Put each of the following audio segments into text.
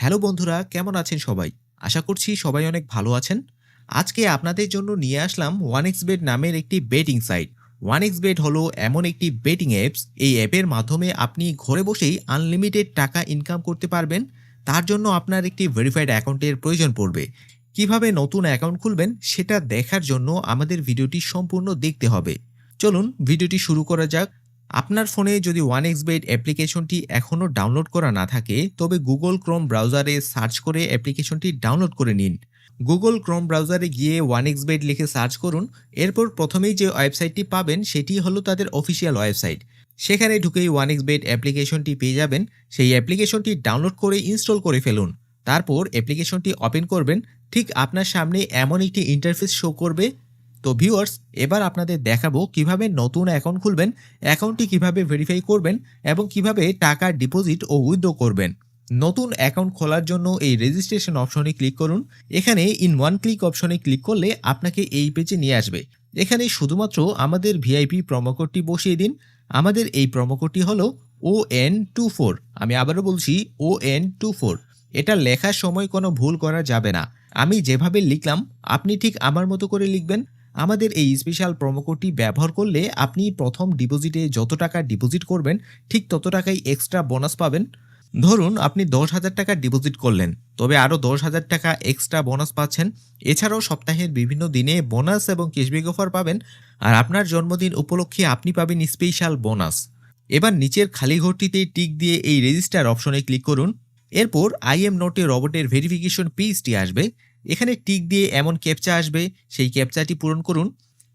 Hello বন্ধুরা, কেমন আছেন সবাই? আশা করছি সবাই অনেক ভালো আছেন। আজকে আপনাদের জন্য নিয়ে আসলাম ওয়ান এক্স বেড নামের একটি betting site one x bet হলো এমন একটি বেটিং অ্যাপস এই অ্যাপের মাধ্যমে আপনি ঘরে বসেই আনলিমিটেড টাকা ইনকাম করতে পারবেন। তার জন্য আপনার একটি ভেরিফাইড অ্যাকাউন্টের প্রয়োজন পড়বে। কীভাবে নতুন অ্যাকাউন্ট খুলবেন সেটা দেখার জন্য আমাদের ভিডিওটি সম্পূর্ণ দেখতে হবে। চলুন, ভিডিওটি শুরু করা যাক। আপনার ফোনে যদি ওয়ান এক্স বেড অ্যাপ্লিকেশনটি এখনও ডাউনলোড করা না থাকে, তবে গুগল ক্রোম ব্রাউজারে সার্চ করে অ্যাপ্লিকেশনটি ডাউনলোড করে নিন। গুগল ক্রোম ব্রাউজারে গিয়ে ওয়ান এক্স বেড লিখে সার্চ করুন। এরপর প্রথমেই যে ওয়েবসাইটটি পাবেন, সেটি হলো তাদের অফিসিয়াল ওয়েবসাইট সেখানে ঢুকেই ওয়ান এক্স বেড অ্যাপ্লিকেশনটি পেয়ে যাবেন। সেই অ্যাপ্লিকেশনটি ডাউনলোড করে ইনস্টল করে ফেলুন। তারপর অ্যাপ্লিকেশনটি ওপেন করবেন। ঠিক আপনার সামনে এমন একটি ইন্টারফেস শো করবে তো ভিউয়ার্স এবার আপনাদের দেখাবো কীভাবে নতুন অ্যাকাউন্ট খুলবেন অ্যাকাউন্টটি কীভাবে ভেরিফাই করবেন এবং কীভাবে টাকা ডিপোজিট ও উইথড্র করবেন। নতুন অ্যাকাউন্ট খোলার জন্য এই রেজিস্ট্রেশন অপশনে ক্লিক করুন। এখানে ইন ওয়ান ক্লিক অপশনে ক্লিক করলে আপনাকে এই পেজে নিয়ে আসবে। এখানে শুধুমাত্র আমাদের ভিআইপি প্রোমোকোডটি বসিয়ে দিন। আমাদের এই প্রোমোকোডটি হলো ও এন টু ফোর আমি আবারও বলছি ও এন টু ফোর এটা লেখার সময় কোনো ভুল করা যাবে না। আমি যেভাবে লিখলাম, আপনি ঠিক আমার মতো করে লিখবেন। আমাদের এই স্পেশাল প্রোমোকোডটি ব্যবহার করলে আপনি প্রথম ডিপোজিটে যত টাকা ডিপোজিট করবেন, ঠিক তত টাকাই এক্সট্রা বোনাস পাবেন। ধরুন আপনি দশ হাজার টাকা ডিপোজিট করলেন, তবে আরও দশ হাজার টাকা এক্সট্রা বোনাস পাচ্ছেন। এছাড়াও সপ্তাহের বিভিন্ন দিনে বোনাস এবং ক্যাশব্যাক অফার পাবেন, আর আপনার জন্মদিন উপলক্ষে আপনি পাবেন স্পেশাল বোনাস এবার নিচের খালি ঘরটিতে টিক দিয়ে এই রেজিস্টার অপশনে ক্লিক করুন। এরপর আইএম নোটে রবটের ভেরিফিকেশন পেজটি আসবে। এখানে টিক দিয়ে এমন ক্যাপচা আসবে, সেই ক্যাপচাটি পূরণ করুন।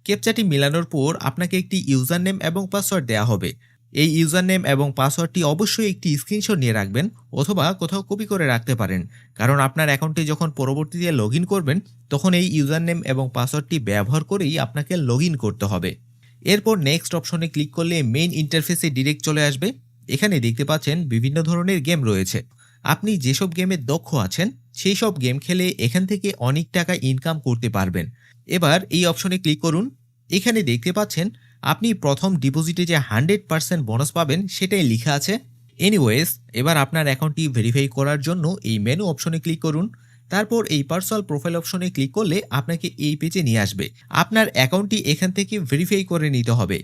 ক্যাপচাটি মেলানোর পর আপনাকে একটি ইউজার নেম এবং পাসওয়ার্ড দেওয়া হবে। এই ইউজার নেম এবং পাসওয়ার্ডটি অবশ্যই একটি স্ক্রিনশট নিয়ে রাখবেন অথবা কোথাও কপি করে রাখতে পারেন, কারণ আপনার অ্যাকাউন্টে যখন পরবর্তীতে লগ করবেন, তখন এই ইউজার নেম এবং পাসওয়ার্ডটি ব্যবহার করেই আপনাকে লগ করতে হবে। এরপর নেক্সট অপশনে ক্লিক করলে মেইন ইন্টারফেসে ডিরেক্ট চলে আসবে। এখানে দেখতে পাচ্ছেন বিভিন্ন ধরনের গেম রয়েছে। আপনি যেসব গেমে দক্ষ আছেন, সেই সব গেম খেলে এখান থেকে অনেক টাকা ইনকাম করতে পারবেন। এবার এই অপশনে ক্লিক করুন। এখানে দেখতে পাচ্ছেন, আপনি প্রথম ডিপোজিটে যে হান্ড্রেড পার্সেন্ট বোনাস পাবেন, সেটাই লেখা আছে। এনিওয়েজ, এবার আপনার অ্যাকাউন্টটি ভেরিফাই করার জন্য এই মেনু অপশনে ক্লিক করুন। তারপর এই পার্সোনাল প্রোফাইল অপশনে ক্লিক করলে আপনাকে এই পেজে নিয়ে আসবে। আপনার অ্যাকাউন্টটি এখান থেকে ভেরিফাই করে নিতে হবে।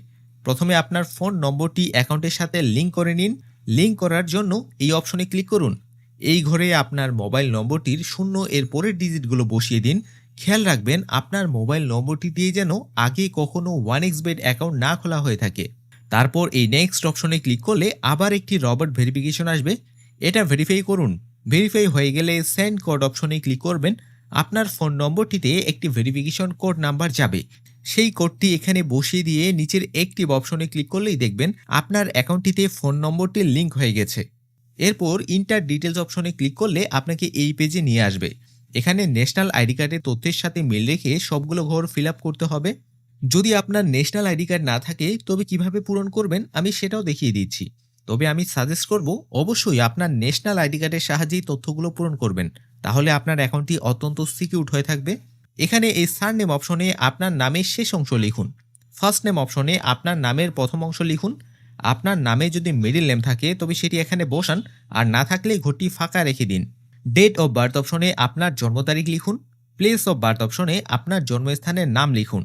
প্রথমে আপনার ফোন নম্বরটি অ্যাকাউন্টের সাথে লিঙ্ক করে নিন। লিঙ্ক করার জন্য এই অপশনে ক্লিক করুন। এই ঘরে আপনার মোবাইল নম্বরটির শূন্য এর পরের ডিজিটগুলো বসিয়ে দিন। খেয়াল রাখবেন, আপনার মোবাইল নম্বরটি দিয়ে যেন আগে কখনো ওয়ান এক্স বেড অ্যাকাউন্ট না খোলা হয়ে থাকে। তারপর এই নেক্সট অপশনে ক্লিক করলে আবার একটি রবার্ট ভেরিফিকেশন আসবে। এটা ভেরিফাই করুন। ভেরিফাই হয়ে গেলে সেন্ড কোড অপশনে ক্লিক করবেন। আপনার ফোন নম্বরটিতে একটি ভেরিফিকেশন কোড নাম্বার যাবে। সেই কোডটি এখানে বসিয়ে দিয়ে নিচের একটি অপশনে ক্লিক করলেই দেখবেন, আপনার অ্যাকাউন্টটিতে ফোন নম্বরটি লিঙ্ক হয়ে গেছে। এরপর ইন্টার ডিটেলস অপশনে ক্লিক করলে আপনাকে এই পেজে নিয়ে আসবে। এখানে ন্যাশনাল আইডি কার্ডের তথ্যের সাথে মিল রেখে সবগুলো ঘর ফিল করতে হবে। যদি আপনার ন্যাশনাল আইডি কার্ড না থাকে, তবে কীভাবে পূরণ করবেন আমি সেটাও দেখিয়ে দিচ্ছি। তবে আমি সাজেস্ট করব, অবশ্যই আপনার ন্যাশনাল আইডি কার্ডের সাহায্যেই তথ্যগুলো পূরণ করবেন। তাহলে আপনার অ্যাকাউন্টটি অত্যন্ত সিকিউর হয়ে থাকবে। এখানে এই সার নেম অপশনে আপনার নামের শেষ অংশ লিখুন। ফার্স্ট নেম অপশনে আপনার নামের প্রথম অংশ লিখুন। আপনার নামে যদি মিডিল নেম থাকে, তবে সেটি এখানে বসান, আর না থাকলে ঘরটি ফাঁকা রেখে দিন। ডেট অফ বার্থ অপশনে আপনার জন্ম তারিখ লিখুন প্লেস অফ বার্থ অপশনে আপনার জন্মস্থানের নাম লিখুন।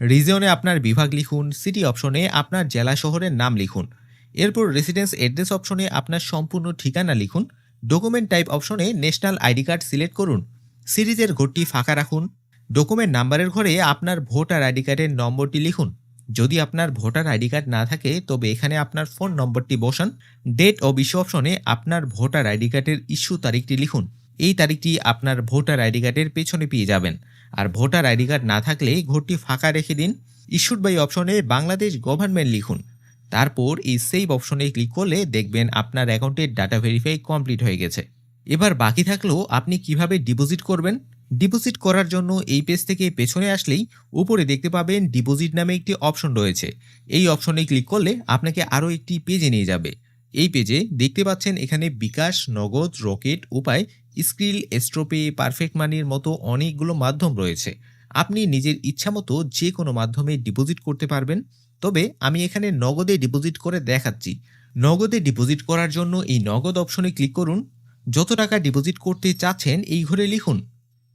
রিজিয়নে আপনার বিভাগ লিখুন সিটি অপশনে আপনার জেলা শহরের নাম লিখুন। এরপর রেসিডেন্স অ্যাড্রেস অপশনে আপনার সম্পূর্ণ ঠিকানা লিখুন। ডকুমেন্ট টাইপ অপশনে ন্যাশনাল আইডি কার্ড সিলেক্ট করুন। সিরিজের ঘরটি ফাঁকা রাখুন। ডকুমেন্ট নাম্বারের ঘরে আপনার ভোটার আইডি কার্ডের নম্বরটি লিখুন। যদি আপনার ভোটার আইডি কার্ড না থাকে, তবে এখানে আপনার ফোন নম্বরটি বসান। ডেট ও বিশ্ব অপশনে আপনার ভোটার আইডি কার্ডের ইস্যু তারিখটি লিখুন। এই তারিখটি আপনার ভোটার আইডি কার্ডের পেছনে পেয়ে যাবেন। আর ভোটার আইডি কার্ড না থাকলে ঘরটি ফাঁকা রেখে দিন। ইস্যুড বাই অপশনে বাংলাদেশ গভর্নমেন্ট লিখুন। তারপর এই সেভ অপশনে ক্লিক করলে দেখবেন আপনার অ্যাকাউন্টের ডাটা ভেরিফাই কমপ্লিট হয়ে গেছে। এবার বাকি থাকলেও আপনি কীভাবে ডিপোজিট করবেন? ডিপোজিট করার জন্য এই পেজ থেকে পেছনে আসলেই উপরে দেখতে পাবেন ডিপোজিট নামে একটি অপশন রয়েছে। এই অপশনে ক্লিক করলে আপনাকে আরও একটি পেজে নিয়ে যাবে। এই পেজে দেখতে পাচ্ছেন এখানে বিকাশ, নগদ, রকেট, উপায়, স্ক্রিল, এস্ট্রোপে, পারফেক্ট মানির মতো অনেকগুলো মাধ্যম রয়েছে। আপনি নিজের ইচ্ছামতো যে কোনো মাধ্যমে ডিপোজিট করতে পারবেন। তবে আমি এখানে নগদে ডিপোজিট করে দেখাচ্ছি। নগদে ডিপোজিট করার জন্য এই নগদ অপশনে ক্লিক করুন। যত টাকা ডিপোজিট করতে চাচ্ছেন এই ঘরে লিখুন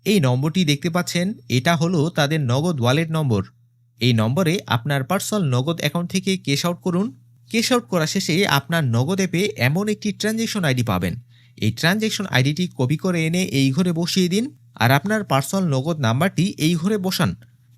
এই নম্বরটি দেখতে পাচ্ছেন, এটা হলো তাদের নগদ ওয়ালেট নম্বর। এই নম্বরে আপনার পার্সোনাল নগদ অ্যাকাউন্ট থেকে ক্যাশ আউট করুন। ক্যাশ আউট করা শেষে আপনার নগদ অ্যাপে এমন একটি ট্রানজ্যাকশন আইডি পাবেন। এই ট্রানজ্যাকশন আইডিটি কপি করে এনে এই ঘরে বসিয়ে দিন। আর আপনার পার্সোনাল নগদ নাম্বারটি এই ঘরে বসান।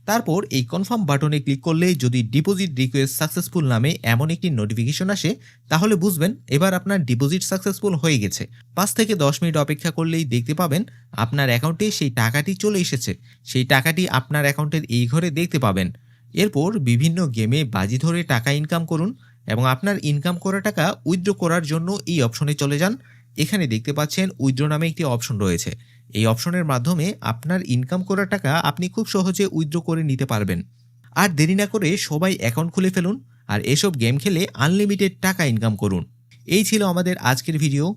তারপর এই কনফার্ম বাটনে ক্লিক করলে যদি ডিপোজিট রিকোয়েস্ট সাকসেসফুল নামে এমন একটি নোটিফিকেশন আসে, তাহলে বুঝবেন এবার আপনার ডিপোজিট সাকসেসফুল হয়ে গেছে। পাঁচ থেকে দশ মিনিট অপেক্ষা করলেই দেখতে পাবেন আপনার অ্যাকাউন্টে সেই টাকাটি চলে এসেছে। সেই টাকাটি আপনার অ্যাকাউন্টের এই ঘরে দেখতে পাবেন। এরপর বিভিন্ন গেমে বাজি ধরে টাকা ইনকাম করুন এবং আপনার ইনকাম করা টাকা উইথড্র করার জন্য এই অপশনে চলে যান। এখানে দেখতে পাচ্ছেন উইথড্র নামে একটি অপশন রয়েছে। এই অপশনের মাধ্যমে আপনার ইনকাম করা টাকা আপনি খুব সহজে উইথড্র করে নিতে পারবেন। আর দেরি না করে সবাই অ্যাকাউন্ট খুলে ফেলুন আর এসব গেম খেলে আনলিমিটেড টাকা ইনকাম করুন। এই ছিল আমাদের আজকের ভিডিও